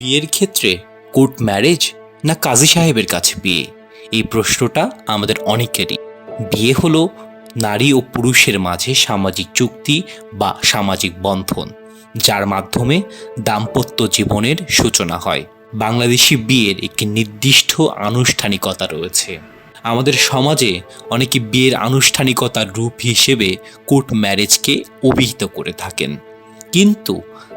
বিয়ের ক্ষেত্রে court marriage না কাজী সাহেবের কাছে বিয়ে? এই প্রশ্নটা আমাদের অনেকেরই। বিয়ে হলো নারী ও পুরুষের মাঝে সামাজিক চুক্তি বা সামাজিক বন্ধন, যার মাধ্যমে দাম্পত্য জীবনের সূচনা হয়। বাংলাদেশি বিয়ের একটি নির্দিষ্ট আনুষ্ঠানিকতা রয়েছে। আমাদের সমাজে অনেকে বিয়ের আনুষ্ঠানিকতার রূপ হিসেবে কোর্ট ম্যারেজকে অভিহিত করে থাকেন। কিন্তু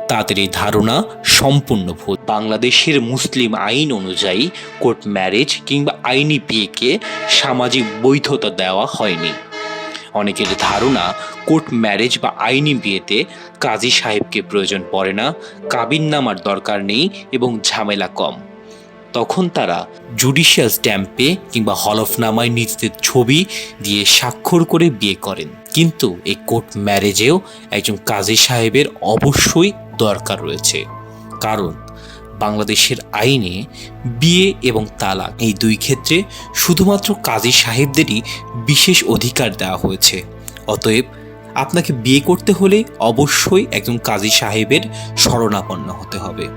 তাদের এই ধারণা সম্পূর্ণ ভুল। বাংলাদেশের মুসলিম আইন অনুযায়ী কোর্ট ম্যারেজ কিংবা আইনি বিয়েকে সামাজিক বৈধতা দেওয়া হয়নি। অনেকের ধারণা কোর্ট ম্যারেজ বা আইনি বিয়েতে কাজী সাহেবকে প্রয়োজন পড়ে না, কাবিন নামার দরকার নেই এবং ঝামেলা কম। তখন তারা জুডিশিয়াল স্ট্যাম্পে কিংবা হলফনামায় নিজেদের ছবি দিয়ে স্বাক্ষর করে বিয়ে করেন। কিন্তু এই কোর্ট ম্যারেজেও একজন কাজী সাহেবের অবশ্যই দরকার রয়েছে। কারণ বাংলাদেশের আইনে বিয়ে এবং তালাক এই দুই ক্ষেত্রে শুধুমাত্র কাজী সাহেবদেরই বিশেষ অধিকার দেওয়া হয়েছে। অতএব আপনাকে বিয়ে করতে হলে অবশ্যই একজন কাজী সাহেবের শরণাপন্ন হতে হবে।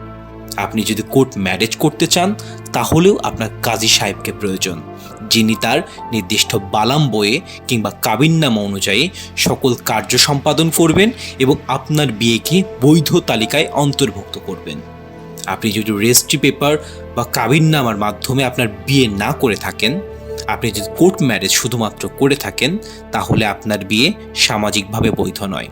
আপনি যদি কোর্ট ম্যারেজ করতে চান, তাহলেও আপনার কাজী সাহেবকে প্রয়োজন। যিনি তার নির্দিষ্ট বালাম বইয়ে কিংবা কাবিননামা অনুযায়ী সকল কার্য সম্পাদন করবেন এবং আপনার বিয়েকে বৈধ তালিকায় অন্তর্ভুক্ত করবেন। আপনি যদি রেজিস্ট্রি পেপার বা কাবিননামার মাধ্যমে আপনার বিয়ে না করে থাকেন, আপনি যদি কোর্ট ম্যারেজ শুধুমাত্র করে থাকেন, তাহলে আপনার বিয়ে সামাজিকভাবে বৈধ নয়।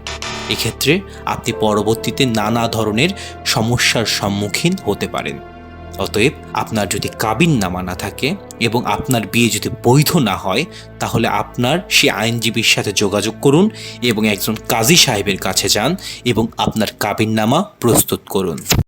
এক্ষেত্রে আপনি পরবর্তীতে নানা ধরনের সমস্যার সম্মুখীন হতে পারেন। অতএব আপনার যদি কাবিন নামা না থাকে এবং আপনার বিয়ে যদি বৈধ না হয়, তাহলে আপনার সে আইনজীবীর সাথে যোগাযোগ করুন এবং একজন কাজী সাহেবের কাছে যান এবং আপনার কাবিন নামা প্রস্তুত করুন।